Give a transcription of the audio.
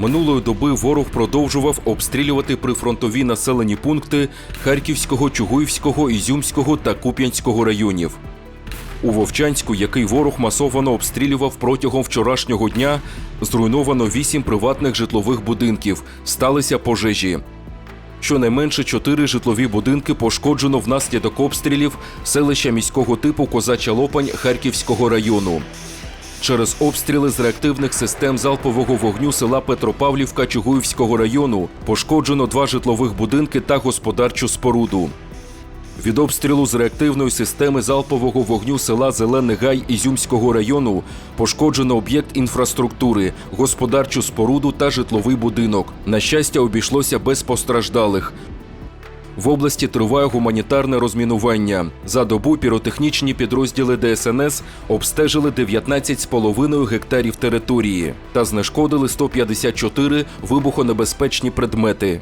Минулої доби ворог продовжував обстрілювати прифронтові населені пункти Харківського, Чугуївського, Ізюмського та Куп'янського районів. У Вовчанську, який ворог масовано обстрілював протягом вчорашнього дня, зруйновано вісім приватних житлових будинків, сталися пожежі. Щонайменше чотири житлові будинки пошкоджено внаслідок обстрілів селища міського типу Козача Лопань Харківського району. Через обстріли з реактивних систем залпового вогню села Петропавлівка Чугуївського району пошкоджено два житлових будинки та господарчу споруду. Від обстрілу з реактивної системи залпового вогню села Зелений Гай Ізюмського району пошкоджено об'єкт інфраструктури, господарчу споруду та житловий будинок. На щастя, обійшлося без постраждалих. В області триває гуманітарне розмінування. За добу піротехнічні підрозділи ДСНС обстежили 19,5 гектарів території та знешкодили 154 вибухонебезпечні предмети.